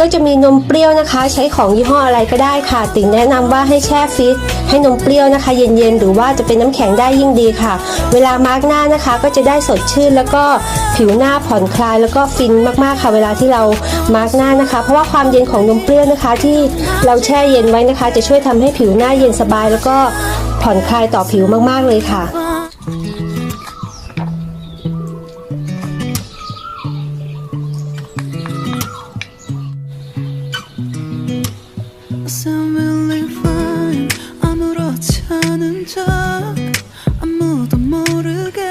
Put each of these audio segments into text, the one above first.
ก็จะมีนมเปรี้ยวนะคะ ใช้ของยี่ห้ออะไรก็ได้ค่ะ ติ่งแนะนำว่าให้แช่ฟรีซให้นมเปรี้ยวนะคะ เย็นๆ หรือว่าจะเป็นน้ำแข็งได้ยิ่งดีค่ะ เวลามาร์กหน้านะคะ ก็จะได้สดชื่น แล้วก็ผิวหน้าผ่อนคลาย แล้วก็ฟินมากๆค่ะ เวลาที่เรามาร์กหน้านะคะ เพราะว่าความเย็นของนมเปรี้ยวนะคะ ที่เราแช่เย็นไว้นะคะ จะช่วยทำให้ผิวหน้าเย็นสบาย แล้วก็ผ่อนคลายต่อผิวมากๆเลยค่ะ 않은 척 아무도 모르게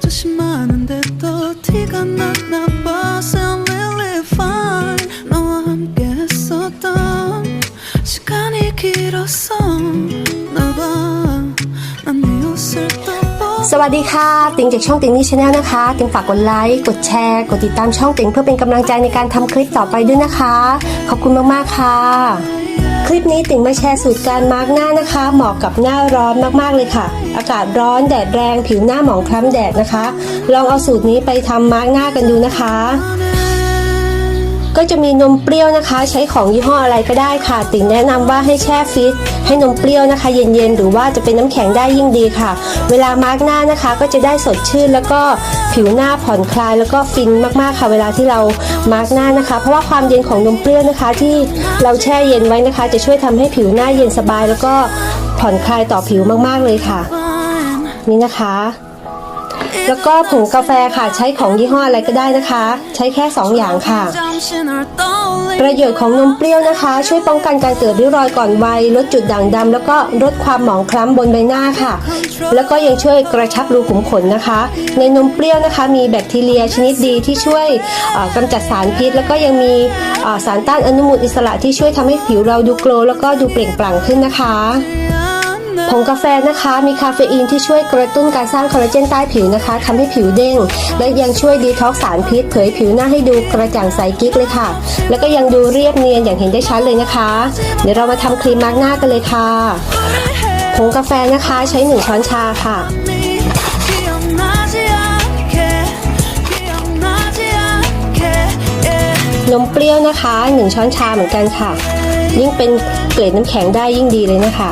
조심하는데 또 티가 났나 봐 Sound really fine 너와 함께 했었던 시간이 길었어 나봐난네 옷을 또 สวัสดีค่ะ ติงจากช่องติงนี่ชาแนลนะคะ ติงฝากกดไลค์ กดแชร์ กดติดตามช่องติงเพื่อเป็นกำลังใจในการทำคลิปต่อไปด้วยนะคะ ขอบคุณมากๆค่ะ ค ลิปนี้ติงมาแชร์สูตรการมาร์กหน้านะคะ เหมาะกับหน้าร้อนมากๆเลยค่ะ อากาศร้อนแดดแรงผิวหน้าหมองคล้ำแดดนะคะ ลองเอาสูตรนี้ไปทำมาร์กหน้ากันดูนะคะ ก็จะมีนมเปรี้ยวนะคะ ใช้ของยี่ห้ออะไรก็ได้ค่ะ ติ่งแนะนำว่าให้แช่ฟรีให้นมเปรี้ยวนะคะ เย็นๆหรือว่าจะเป็นน้ำแข็งได้ยิ่งดีค่ะ เวลามาร์กหน้านะคะ ก็จะได้สดชื่นแล้วก็ ผิวหน้าผ่อนคลายแล้วก็ฟินมากๆค่ะเวลาที่เรามาร์กหน้านะคะ เพราะว่าความเย็นของนมเปรี้ยวนะคะ ที่เราแช่เย็นไว้นะคะ จะช่วยทำให้ผิวหน้าเย็นสบาย แล้วก็ผ่อนคลายต่อผิวมากๆเลยค่ะ นี่นะคะ แล้วก็ผงกาแฟค่ะใช้ของยี่ห้ออะไรก็ได้นะคะ ใช้แค่2ออย่างค่ะ ประโยชน์ของนมเปรี้ยวนะคะ ช่วยป้องกันการเกิดริ้วรอยก่อนวัยลดจุดด่างดำแล้วก็ลดความหมองคล้ำบนใบหน้าค่ะ แล้วก็ยังช่วยกระชับรูขุมขนนะคะ ในนมเปรี้ยวนะคะ มีแบคทีเรียชนิดดีที่ช่วยกำจัดสารพิษ แล้วก็ยังมีสารต้านอนุมูลอิสระที่ช่วยทำให้ผิวเราดูโกลแล้วก็ดูเปล่งปลั่งขึ้นนะคะ ผงกาแฟนะคะ มีคาเฟอีนที่ช่วยกระตุ้นการสร้างคอลลาเจนใต้ผิวนะคะทำให้ผิวเด้ง และยังช่วยดีท็อกสารพิษ เผยผิวหน้าให้ดูกระจ่างใสกิ๊กเลยค่ะ แล้วก็ยังดูเรียบเนียนอย่างเห็นได้ชัดเลยนะคะ เดี๋ยวเรามาทำครีมมาร์กหน้ากันเลยค่ะผงกาแฟนะคะใช้หนึ่งช้อนชาค่ะนมเปรี้ยวนะคะหนึ่งช้อนชาเหมือนกันค่ะ ยิ่งเป็นเกล็ดน้ำแข็งได้ยิ่งดีเลยนะคะ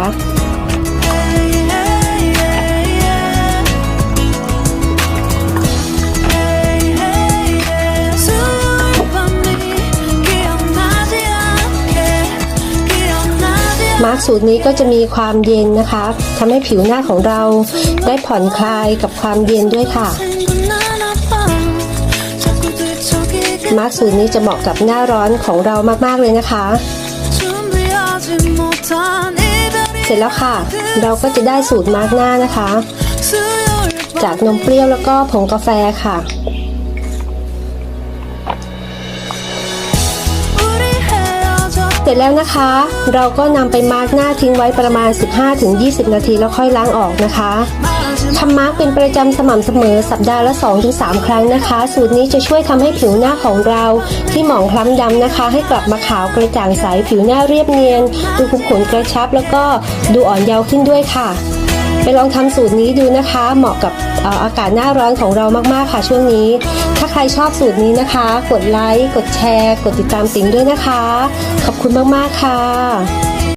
มาร์กสูตรนี้ก็จะมีความเย็นนะคะทำให้ผิวหน้าของเราได้ผ่อนคลายกับความเย็นด้วยค่ะ มาร์กสูตรนี้จะเหมาะกับหน้าร้อนของเรามากๆเลยนะคะ เสร็จแล้วค่ะ เราก็จะได้สูตรมาร์กหน้านะคะ จากนมเปรี้ยวแล้วก็ผงกาแฟค่ะ ร็จแล้วนะคะ เราก็นำไปมาร์กหน้าทิ้งไว้ประมาณ 15-20 นาทีแล้วค่อยล้างออกนะคะทำมาร์กเป็นประจำสม่ำเสมอสัปดาห์ละ 2-3 ครั้งนะคะ สูตรนี้จะช่วยทำให้ผิวหน้าของเราที่หมองคล้ำดำนะคะ ให้กลับมาขาวกระจ่างใสผิวหน้าเรียบเนียน ดูขุมขนกระชับ แล้วก็ดูอ่อนเยาว์ขึ้นด้วยค่ะ ไปลองทำสูตรนี้ดูนะคะ เหมาะกับ อากาศหน้าร้อนของเรามากๆค่ะช่วงนี้ ถ้าใครชอบสูตรนี้นะคะ กดไลค์ กดแชร์ กดติดตามสิงด้วยนะคะ ขอบคุณมากๆค่ะ